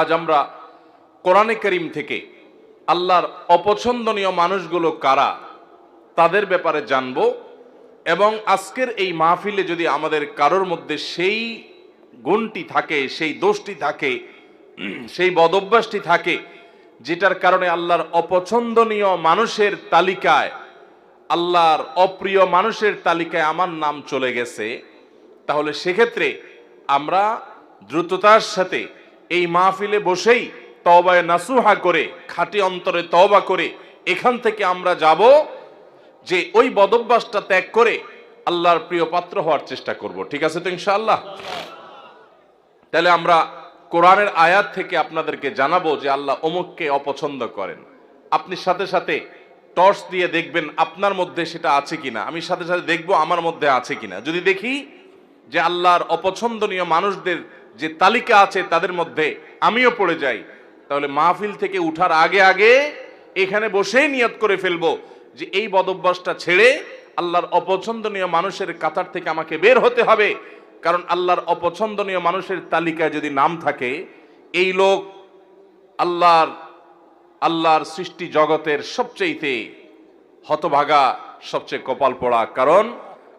আজ আমরা কোরআনে করিম থেকে আল্লাহর অপছন্দনীয় মানুষগুলো কারা, তাদের ব্যাপারে জানব এবং আজকের এই মাহফিলে যদি আমাদের কারোর মধ্যে সেই গুণটি থাকে, সেই দোষটি থাকে, সেই বদভ্যাসটি থাকে, যেটার কারণে আল্লাহর অপছন্দনীয় মানুষের তালিকায়, আল্লাহর অপ্রিয় মানুষের তালিকায় আমার নাম চলে গেছে, তাহলে সেক্ষেত্রে আমরা দ্রুততার সাথে এই মাহফিলে বসেই তবায় নাসুহা করে, খাঁটি অন্তরে তওবা করে এখান থেকে আমরা যাব যে ওই বদভ্যাসটা ত্যাগ করে আল্লাহর প্রিয় পাত্র হওয়ার চেষ্টা করব। ঠিক আছে তো ইনশাআল্লাহ? তাহলে আমরা কোরআনের আয়াত থেকে আপনাদেরকে জানাব যে আল্লাহ অমুককে অপছন্দ করেন। আপনি সাথে সাথে টর্চ দিয়ে দেখবেন আপনার মধ্যে সেটা আছে কিনা। আমি সাথে সাথে দেখব আমার মধ্যে আছে কিনা। যদি দেখি যে আল্লাহর অপছন্দনীয় মানুষদের যে তালিকা আছে তাদের মধ্যে আমিও পড়ে যাই, তাহলে মাহফিল থেকে উঠার আগে আগে এখানে বসেই নিয়ত করে ফেলব যে এই বদভ্যাসটা ছেড়ে আল্লাহর অপছন্দনীয় মানুষের কাতার থেকে আমাকে বের হতে হবে। কারণ আল্লাহর অপছন্দনীয় মানুষের তালিকায় যদি নাম থাকে, এই লোক আল্লাহর আল্লাহর সৃষ্টি জগতের সবচেয়েতে হতভাগা, সবচেয়ে কপাল পড়া। কারণ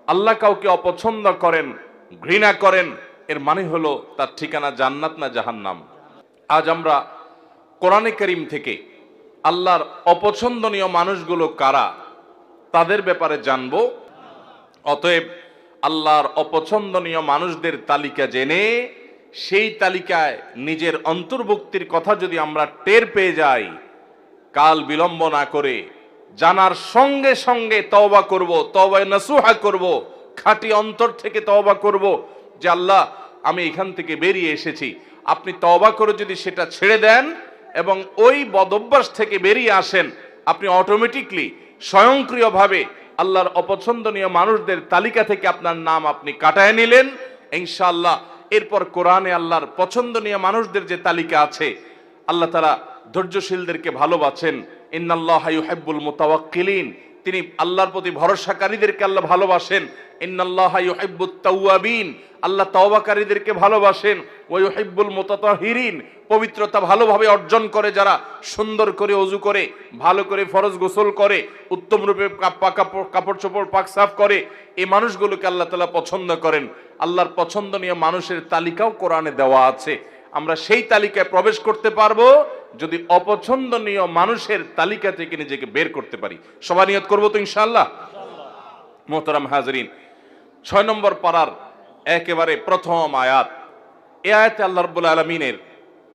আল্লাহ কাউকে অপছন্দ করেন, ঘৃণা করেন এর মানে হলো তার ঠিকানা জান্নাত না জাহান্নাম। আজ আমরা কোরআনে করিম থেকে আল্লাহর অপছন্দনীয় মানুষগুলো কারা, তাদের ব্যাপারে জানব। অতএব আল্লাহর অপছন্দনীয় মানুষদের তালিকা জেনে, সেই তালিকায় নিজের অন্তর্ভুক্তির কথা যদি আমরা টের পেয়ে যাই, কাল বিলম্ব না করে জানার সঙ্গে সঙ্গে তওবা করব, তওবায় নাসুহা করব, খাঁটি অন্তর থেকে তওবা করব যে আল্লাহ, আমি এখান থেকে বেরিয়ে এসেছি। আপনি তওবা করে যদি সেটা ছেড়ে দেন এবং ওই বদভ্যাস থেকে বেরিয়ে আসেন, আপনি অটোমেটিকলি স্বয়ংক্রিয়ভাবে আল্লাহর অপছন্দনীয় মানুষদের তালিকা থেকে আপনার নাম আপনি কাটায় নিলেন। ইনশাআল্লাহ, এরপর কোরআনে আল্লাহর পছন্দনীয় মানুষদের যে তালিকা আছে, আল্লাহ তারা ধৈর্যশীলদেরকে ভালোবাসেন। ইন্নাল্লাহ ইউহিব্বুল মুতাওয়াক্কিলিন তিনি আল্লাহর প্রতি ভরসাকারীদেরকে আল্লাহ ভালোবাসেন। ইন্নাল্লাহ ইউহিব্বুত তাওয়াবিন। আল্লাহ তওবাকারীদেরকে ভালোবাসেন। ওয়া ইউহিব্বুল মুতাতাহিরিন। পবিত্রতা ভালোভাবে অর্জন করে যারা সুন্দর করে অজু করে, ভালো করে ফরজ গোসল করে, উত্তম রূপে কাপ- কাপড় চোপড় পাক সাফ করে, এই মানুষগুলোকে আল্লাহ তাআলা পছন্দ করেন। আল্লাহর পছন্দনীয় মানুষের তালিকাও কোরআনে দেওয়া আছে। আমরা সেই তালিকায় প্রবেশ করতে পারব যদি অপছন্দনীয় মানুষের তালিকা থেকে নিজেকে বের করতে পারি, সবাই নিয়ত করব তো ইনশাল্লাহ মোহতারাম হাজরিন, ছয় নম্বর পাড়ার একেবারে প্রথম আয়াত। এ আয়াতে আল্লাহ রব্বুল আলমিনের